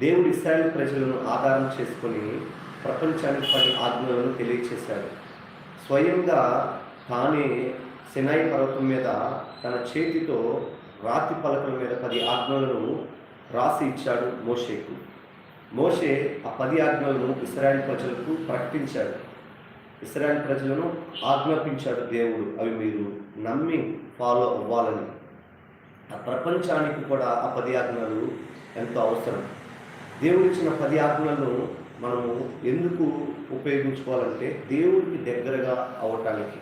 దేవుడు ఇస్రాయల్ ప్రజలను ఆధారం చేసుకొని ప్రపంచానికి పది ఆజ్ఞలను తెలియచేశాడు. స్వయంగా తానే సినాయి పర్వతం మీద తన చేతితో రాతి పలకల మీద పది ఆజ్ఞలను రాసి ఇచ్చాడు మోషేకు. మోషే ఆ పది ఆజ్ఞలను ఇస్రాయల్ ప్రజలకు ప్రకటించాడు. ఇస్రాయల్ ప్రజలను ఆజ్ఞాపించాడు దేవుడు అవి మీరు నమ్మి ఫాలో అవ్వాలని. ఆ ప్రపంచానికి కూడా ఆ పది ఆజ్ఞలు ఎంతో అవసరం. దేవుడిచ్చిన పది ఆజ్ఞలను మనము ఎందుకు ఉపయోగించుకోవాలంటే దేవుడికి దగ్గరగా అవటానికి.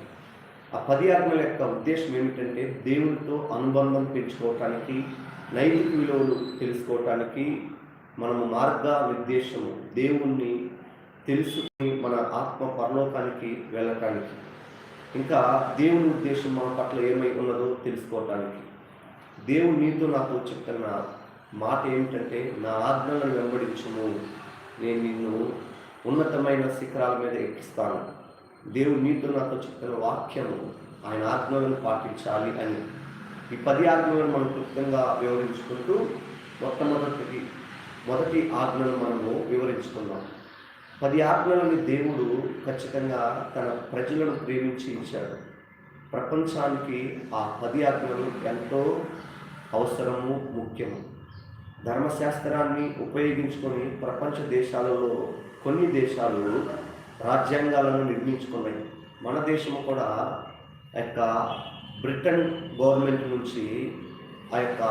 ఆ పది ఆజ్ఞల యొక్క ఉద్దేశం ఏమిటంటే దేవుడితో అనుబంధం పెంచుకోవటానికి నైతిక విలువలు తెలుసుకోవటానికి మనము మార్గ నిర్దేశము దేవుణ్ణి తెలుసుకుని మన ఆత్మ పరలోకానికి వెళ్ళటానికి. ఇంకా దేవుని ఉద్దేశం మన పట్ల ఏమై ఉన్నదో తెలుసుకోవటానికి. దేవుడు నీతో నాతో చెప్తున్న మాట ఏమిటంటే నా ఆజ్ఞలను వెంబడించుము. నేను నిన్ను ఉన్నతమైన శిఖరాల మీద ఎక్కిస్తాను. దేవుడు నీతో నాతో చెప్పిన వాక్యము ఆయన ఆజ్ఞలను పాటించాలి అని. ఈ పది ఆజ్ఞలను మనం క్లుప్తంగా వివరించుకుంటూ మొట్టమొదటికి మొదటి ఆజ్ఞను మనము వివరించుకుందాం. పది ఆజ్ఞలని దేవుడు ఖచ్చితంగా తన ప్రజలను ప్రేమించి ఇచ్చాడు. ప్రపంచానికి ఆ పది ఆజ్ఞలు ఎంతో అవసరము ముఖ్యము. ధర్మశాస్త్రాన్ని ఉపయోగించుకొని ప్రపంచ దేశాలలో కొన్ని దేశాలు రాజ్యాంగాలను నిర్మించుకున్నాయి. మన దేశం కూడా ఆ యొక్క బ్రిటన్ గవర్నమెంట్ నుంచి ఆ యొక్క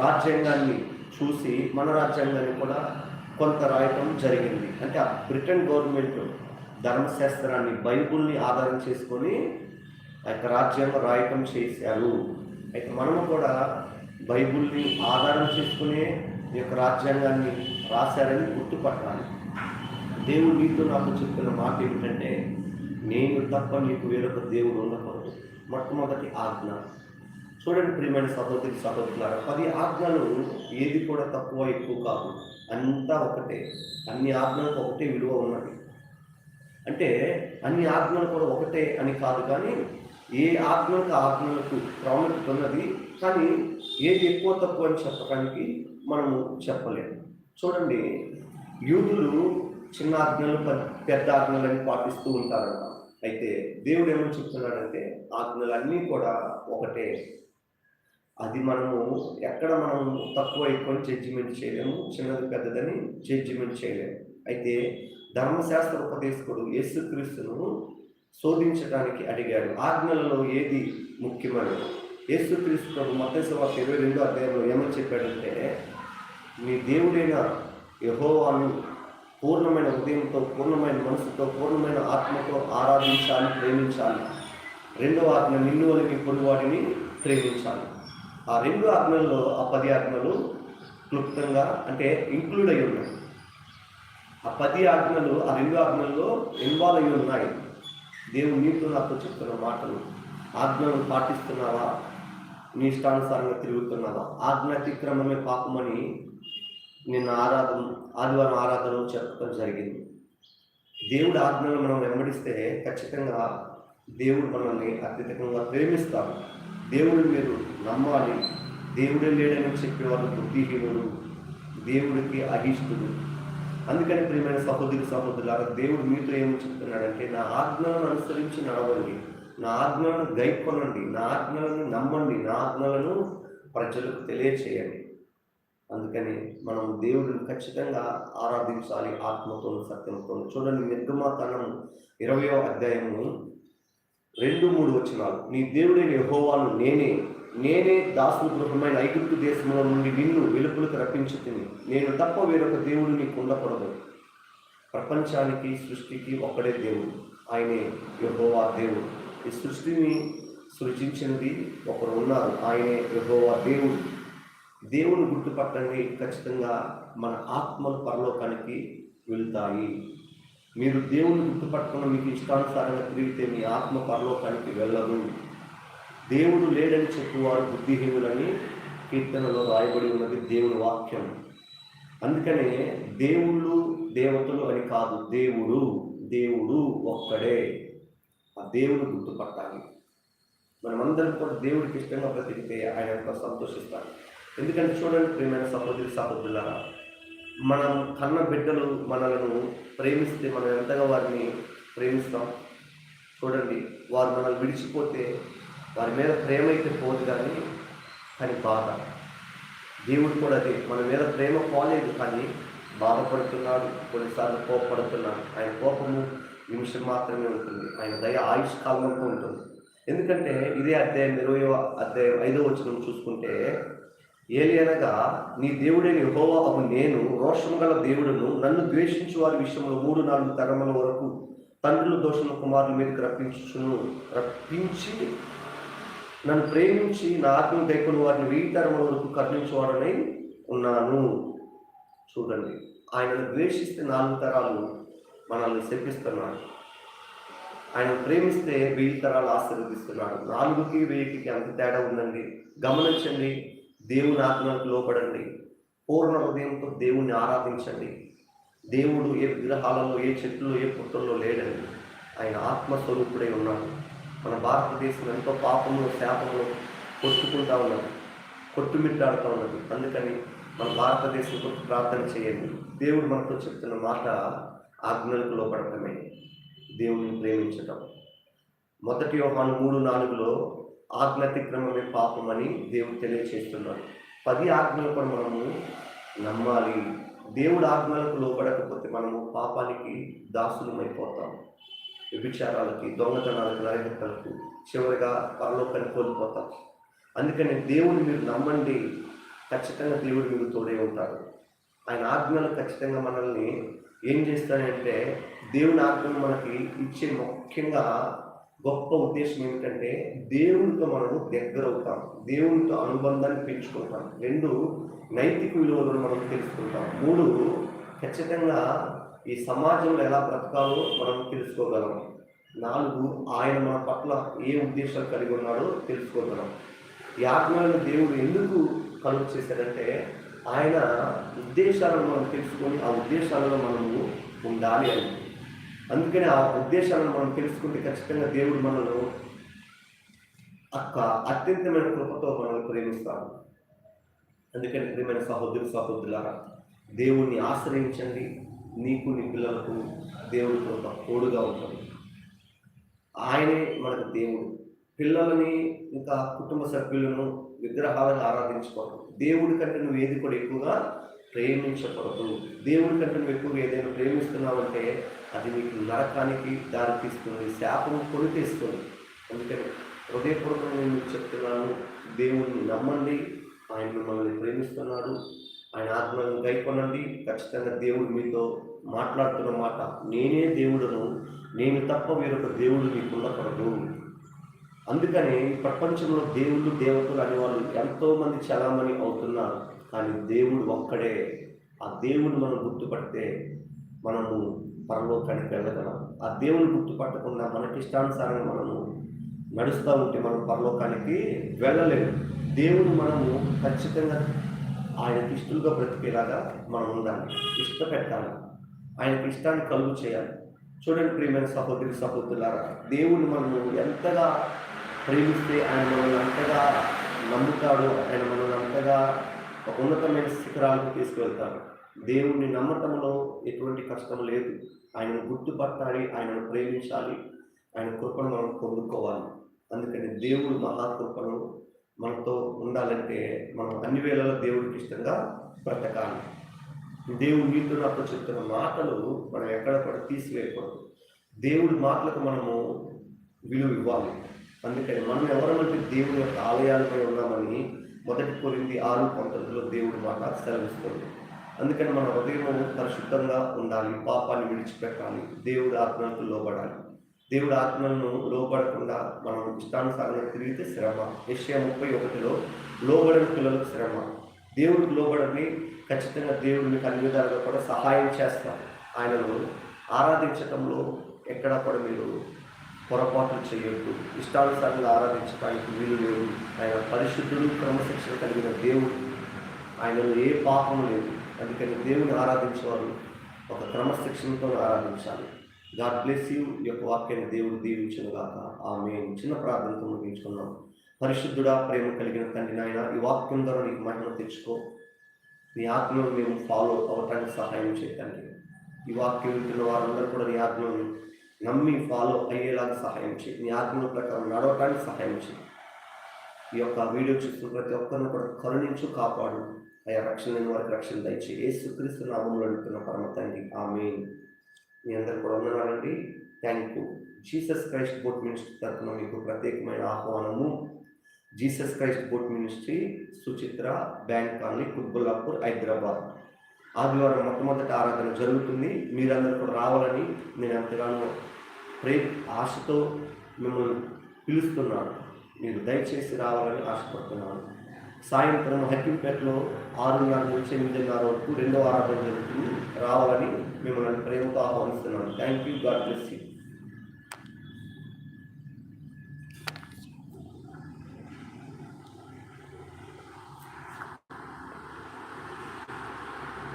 రాజ్యాంగాన్ని చూసి మన రాజ్యాంగాన్ని కూడా కొంత రాయటం జరిగింది. అంటే ఆ బ్రిటన్ గవర్నమెంట్ ధర్మశాస్త్రాన్ని బైబుల్ని ఆధారం చేసుకొని ఆ యొక్క రాజ్యాంగం రాయటం చేశారు. అయితే మనము కూడా బైబుల్ని ఆధారం చేసుకునే ఈ యొక్క రాజ్యాంగాన్ని రాశారని గుర్తుపట్టాలి దేవుడు నీతో నాకు చెప్తున్న మాట ఏమిటంటే నేను తప్ప నీకు వేరొక దేవుడు ఉండకూడదు. మొట్టమొదటి ఆజ్ఞ. చూడండి ప్రియమైన సహోదరి సహోదరులారా పది ఆజ్ఞలు ఏది కూడా తక్కువ ఎక్కువ కాదు. అంతా ఒకటే. అన్ని ఆజ్ఞలకు ఒకటే విలువ ఉన్నది. అంటే అన్ని ఆజ్ఞలు కూడా ఒకటే అని కాదు కానీ ఏ ఆజ్ఞలకు ఆజ్ఞలకు ప్రాముఖ్యత ఉన్నది? కానీ ఏది ఎక్కువ తక్కువ అని చెప్పడానికి మనము చెప్పలేము. చూడండి యూదులు చిన్న ఆజ్ఞలు పెద్ద- పెద్ద ఆజ్ఞలని పాటిస్తూ ఉంటారంట. అయితే దేవుడు ఏమని చెప్తున్నాడంటే ఆజ్ఞలన్నీ కూడా ఒకటే. అది మనము ఎక్కడ మనం తక్కువ ఎక్కువ జడ్జిమెంట్ చేయలేము. చిన్నది పెద్దదని జడ్జిమెంట్ చేయలేము. అయితే ధర్మశాస్త్ర ఉపదేశకుడు యేసుక్రీస్తును శోధించడానికి అడిగాడు. ఆజ్ఞలలో ఏది ముఖ్యమైనది? యేసుక్రీస్తు ప్రభు మత్స్యవార్త ఇరవై రెండో అధ్యాయంలో ఏమని చెప్పాడంటే మీ దేవుడైన యహోవాను పూర్ణమైన ఉదయంతో పూర్ణమైన మనసుతో పూర్ణమైన ఆత్మతో ఆరాధించాలి ప్రేమించాలి. రెండవ ఆజ్ఞ నిన్ను వల్ల నీ పొరుగువాడిని ప్రేమించాలి. ఆ రెండు ఆజ్ఞల్లో ఆ పది ఆజ్ఞలు క్లుప్తంగా అంటే ఇంక్లూడ్ అయి ఉన్నాయి. ఆ పది ఆజ్ఞలు ఆ రెండు ఆజ్ఞల్లో ఇన్వాల్వ్ అయి ఉన్నాయి. దేవుడు నీతో నాతో చెప్తున్న మాటలు ఆజ్ఞలను పాటిస్తున్నావా? ఇష్టానుసారంగా తిరుగుతున్నదా? ఆజ్ఞ పాపమని నిన్న ఆరాధన ఆదివారం ఆరాధనలో చెప్పడం జరిగింది. దేవుడి ఆజ్ఞలు మనం వెంబడిస్తే ఖచ్చితంగా దేవుడు మనల్ని అత్యధికంగా ప్రేమిస్తాడు. దేవుడు మీరు నమ్మాలి. దేవుడే లేడని చెప్పేవాళ్ళు బుద్ధిహీనుడు దేవుడికి అహిష్టుడు అందుకని ప్రియమైన సహోదరి సహోదరులారా దేవుడు మీతో ఏమి చెప్తున్నాడంటే నా ఆజ్ఞలను అనుసరించి నడవండి. నా ఆజ్ఞలను గైకొనండి నా ఆజ్ఞలను నమ్మండి నా ఆజ్ఞలను ప్రజలకు తెలియచేయండి. అందుకని మనం దేవుడిని ఖచ్చితంగా ఆరాధించాలి ఆత్మతో సత్యంతో. చూడండి నిర్గమాతనం ఇరవయో అధ్యాయము రెండు మూడు వచ్చినాలు నీ దేవుడైన యహోవాను నేనే నేనే దాసు గృహమైన ఐగుప్తు దేశంలో నుండి నిన్ను వెలుపులకు రప్పించుతుంది నేను తప్ప వేరొక దేవుడు నీకు ఉండకూడదు. ప్రపంచానికి సృష్టికి ఒక్కడే దేవుడు. ఆయనే యహోవా దేవుడు. ఈ సృష్టిని సృజించింది ఒకరు ఉన్నారు. ఆయనే యహోవా దేవుడు. దేవుని గుర్తుపట్టండి. ఖచ్చితంగా మన ఆత్మలు పరలోకానికి వెళ్తాయి. మీరు దేవుని గుర్తుపట్టుకున్న మీకు ఇష్టానుసారంగా తిరిగితే మీ ఆత్మ పరలోకానికి వెళ్ళదు. దేవుడు లేడని చెప్పువారు బుద్ధిహీనులని కీర్తనలో రాయబడి ఉన్నది దేవుని వాక్యం. అందుకనే దేవుళ్ళు దేవతలు అని కాదు దేవుడు దేవుడు ఒక్కడే. ఆ దేవుడు గుర్తుపట్టాలి మనమందరం కూడా దేవుడికి ఇష్టంగా బ్రతికితే ఆయన ఎంతో సంతోషిస్తాడు ఎందుకంటే చూడండి ప్రియమైన సహోదరి సహోదరులారా మనం కన్న బిడ్డలు మనలను ప్రేమిస్తే మనం ఎంతగా వారిని ప్రేమిస్తాం? చూడండి వారు మనల్ని విడిచిపోతే వారి మీద ప్రేమ అయితే పోదు కానీ కానీ బాధ. దేవుడు కూడా అదే మన మీద ప్రేమ పోలేదు కానీ బాధపడుతున్నాడు కొన్నిసార్లు కోపపడుతున్నాడు. ఆయన కోపము నిమిషం మాత్రమే ఉంటుంది. ఆయన దయ ఆయుష్ అంతా ఉంటుంది. ఎందుకంటే ఇదే అధ్యాయం ఇరవై అధ్యాయం ఐదో వచ్చిన చూసుకుంటే ఏలి అనగా నీ దేవుడైన హోవా అవు నేను రోషం గల దేవుడును నన్ను ద్వేషించు వారి విషయంలో మూడు నాలుగు తరముల వరకు తండ్రులు దోషణ కుమారుల మీదకి రప్పించును రప్పించి నన్ను ప్రేమించి నా ఆత్మ గైకొని వారిని వెయ్యి తరముల వరకు కరుణించేవాడనై ఉన్నాను. చూడండి. ఆయనను ద్వేషిస్తే నాలుగు తరాలు మనల్ని శపిస్తున్నాడు. ఆయన ప్రేమిస్తే వెయ్యి తరాలు ఆశీర్వదిస్తున్నాడు. నాలుగుకి వెయ్యికి ఎంత తేడా ఉందండి? గమనించండి. దేవుని ఆత్మలకు లోపడండి పూర్ణ హృదయంతో దేవుణ్ణి ఆరాధించండి. దేవుడు ఏ విగ్రహాలలో ఏ చెట్లు ఏ పుట్టల్లో లేడండి. ఆయన ఆత్మస్వరూపుడై ఉన్నాడు. మన భారతదేశం ఎంతో పాపంలో శాపంలో కొట్టుకుంటా ఉన్నది. కొట్టుమిట్టాడుతూ ఉన్నది. అందుకని మన భారతదేశం కొరకు ప్రార్థన చేయండి. దేవుడు మనతో చెప్తున్న మాట ఆజ్ఞలకు లోపడటమే దేవుని ప్రేమించటం. మొదటి యోహాను మూడు నాలుగులో ఆజ్ఞాతిక్రమమే అని దేవుడు తెలియచేస్తున్నాడు. పది ఆజ్ఞలు కూడా మనము నమ్మాలి. దేవుడు ఆజ్ఞలకు లోపడకపోతే మనము పాపానికి దాసులమైపోతాం. వ్యభిచారాలకి దొంగతనాలకు నరహత్యలకు చివరిగా పరలోకాన్ని కోల్పోతాం. అందుకని దేవుని మీరు నమ్మండి. ఖచ్చితంగా దేవుడు మీకు తోడే ఉంటాడు ఆయన ఆజ్ఞలు ఖచ్చితంగా మనల్ని ఏం చేస్తాడంటే దేవుని ఆత్మను మనకి ఇచ్చే ముఖ్యంగా గొప్ప ఉద్దేశం ఏమిటంటే దేవునితో మనము దగ్గర అవుతాం దేవునితో అనుబంధాన్ని పెంచుకుంటాం. రెండు నైతిక విలువలను మనం తెలుసుకుంటాం. మూడు ఖచ్చితంగా ఈ సమాజంలో ఎలా బ్రతకాలో మనం తెలుసుకోగలం. నాలుగు ఆయన మన పట్ల ఏ ఉద్దేశాలు కలిగి ఉన్నాడో తెలుసుకోగలం. ఈ ఆత్మలను దేవుడు ఎందుకు కలుగు చేశాడంటే ఆయన ఉద్దేశాలను మనం తెలుసుకొని ఆ ఉద్దేశాలలో మనము ఉండాలి అని. అందుకని ఆ ఉద్దేశాలను మనం తెలుసుకుంటే ఖచ్చితంగా దేవుడు మనను అక్క అత్యంతమైన కృపతో మనల్ని ప్రేమిస్తాడు. అందుకని ప్రియమైన సహోదరు సహోదరులారా దేవుణ్ణి ఆశ్రయించండి. నీకు నీ పిల్లలకు దేవుడితో ఒక తోడుగా ఉంటుంది. ఆయనే మనకు దేవుడు. పిల్లలని ఇంకా కుటుంబ సభ్యులను విగ్రహాలను ఆరాధించుకోవడం దేవుడి కంటే నువ్వు ఏది కూడా ఎక్కువగా ప్రేమించకూడదు దేవుడి కంటే నువ్వు ఎక్కువగా ఏదైనా ప్రేమిస్తున్నావంటే అది నీకు నరకానికి దారితీస్తుంది శాపం కొనితీస్తుంది. అందుకని హృదయపూర్వకంగా నేను మీకు చెప్తున్నాను దేవుణ్ణి నమ్మండి. ఆయన మిమ్మల్ని ప్రేమిస్తున్నాడు. ఆయన ఆత్మలను గైకొనండి. ఖచ్చితంగా దేవుడు మీతో మాట్లాడుతున్న మాట నేనే దేవుడును నేను తప్ప వేరొక దేవుడు మీకు అందుకని ప్రపంచంలో దేవుళ్ళు దేవతలు అనేవాళ్ళు ఎంతోమంది చలామణి అవుతున్నారు. కానీ దేవుడు ఒక్కడే. ఆ దేవుడు మనం గుర్తుపడితే మనము పరలోకానికి వెళ్ళగలం. ఆ దేవుని గుర్తుపట్టకుండా మనకి ఇష్టానుసారంగా మనము నడుస్తూ ఉంటే మనం పరలోకానికి వెళ్ళలేము. దేవుడు మనము ఖచ్చితంగా ఆయనకి ఇష్టలుగా బ్రతికేలాగా మనం ఉండాలి. ఇష్టపెట్టాలి. ఆయనకి ఇష్టాన్ని కలుగు చేయాలి. చూడండి ప్రియమైన సహోదరి సహోదరులారా దేవుడు మనము ఎంతగా ప్రేమిస్తే ఆయన మనల్ని అంతగా నమ్ముతాడు ఆయన మనల్ని అంతగా ఒక ఉన్నతమైన శిఖరాలకు తీసుకువెళ్తాడు. దేవుణ్ణి నమ్మటంలో ఎటువంటి కష్టం లేదు. ఆయనను గుర్తుపట్టాలి ఆయనను ప్రేమించాలి ఆయన కృపను మనం పొందుకోవాలి. అందుకని దేవుడు మహాకృపను మనతో ఉండాలంటే మనం అన్ని వేళలో దేవుడికి ఇష్టంగా బ్రతకాలి. దేవుడు నీతో నాతో చెప్తున్న మాటలు మనం ఎక్కడ కూడా తీసివేయకూడదు. దేవుడి మాటలకు మనము విలువ ఇవ్వాలి. అందుకని మనం ఎవరమంటే దేవుని యొక్క ఆలయాలపై ఉన్నామని మొదటి కోరింది ఆరు పంతొమ్మిదిలో దేవుడి మాట సెలవిస్తుంది. అందుకని మన హృదయం పరిశుద్ధంగా ఉండాలి పాపాన్ని విడిచిపెట్టాలి దేవుడి ఆత్మలకు లోబడాలి. దేవుడి ఆత్మలను లోబడకుండా మనం ఇష్టానుసారంగా తిరిగితే శ్రమ. ఏషియా ముప్పై ఒకటిలో లోబడిన పిల్లలకు శ్రమ. దేవుడికి లోబడని ఖచ్చితంగా దేవుడు మీకు అన్ని విధాలుగా కూడా సహాయం చేస్తారు ఆయనను ఆరాధించటంలో ఎక్కడ కూడా మీరు పొరపాట్లు చేయొద్దు. ఇష్టానుసారంగా ఆరాధించడానికి వీలు లేదు. ఆయన పరిశుద్ధుడు క్రమశిక్షణ కలిగిన దేవుడు. ఆయనలో ఏ పాపం లేదు. అందుకని దేవుని ఆరాధించేవారు ఒక క్రమశిక్షణతో ఆరాధించాలి. God bless you. యొక్క వాక్యాన్ని దేవుడు దీవించను గాక ఆమె చిన్న ప్రార్థనతో ముగించుకున్నాం పరిశుద్ధుడా ప్రేమ కలిగిన తండ్రి నాయన ఈ వాక్యం ద్వారా నీకు మహిమ తెచ్చుకో. నీ ఆత్మను మేము ఫాలో అవ్వటానికి సహాయం చేయండి ఈ వాక్యం వింటున్న వారందరూ కూడా నీ ఆత్మను నమ్మి ఫాలో అయ్యేలాగా సహాయం చేయి. నీ ఆత్మల ప్రకారం నడవటానికి సహాయం చేయి. ఈ యొక్క వీడియో చూస్తున్న ప్రతి ఒక్కరిని కూడా కరుణించు కాపాడు. అయ్యా రక్షణ లేని వారికి రక్షణ దయచేయి. ఏ సుక్రీస్తు నామంలో అడుగుతున్న పరమ తండ్రి. ఆమె మీ అందరు కూడా ఉన్నారండి thank you Jesus Christ boat minister తరఫున మీకు ప్రత్యేకమైన ఆహ్వానము. Jesus Christ boat ministry Suchitra bank colony Kutbullapur Hyderabad. ఆదివారం మొట్టమొదటి ఆరాధన జరుగుతుంది. మీరందరూ కూడా రావాలని నేను ఎంతగానో ప్రే ఆశతో మిమ్మల్ని పిలుస్తున్నాను. మీరు దయచేసి రావాలని ఆశపడుతున్నాను. సాయంత్రం హక్కింపేటలో ఆరున్నర నుంచి ఎనిమిదిన్నర వరకు రెండో ఆరాధన జరుగుతుంది. రావాలని మిమ్మల్ని ప్రేమతో ఆహ్వానిస్తున్నాను. Thank you God bless you.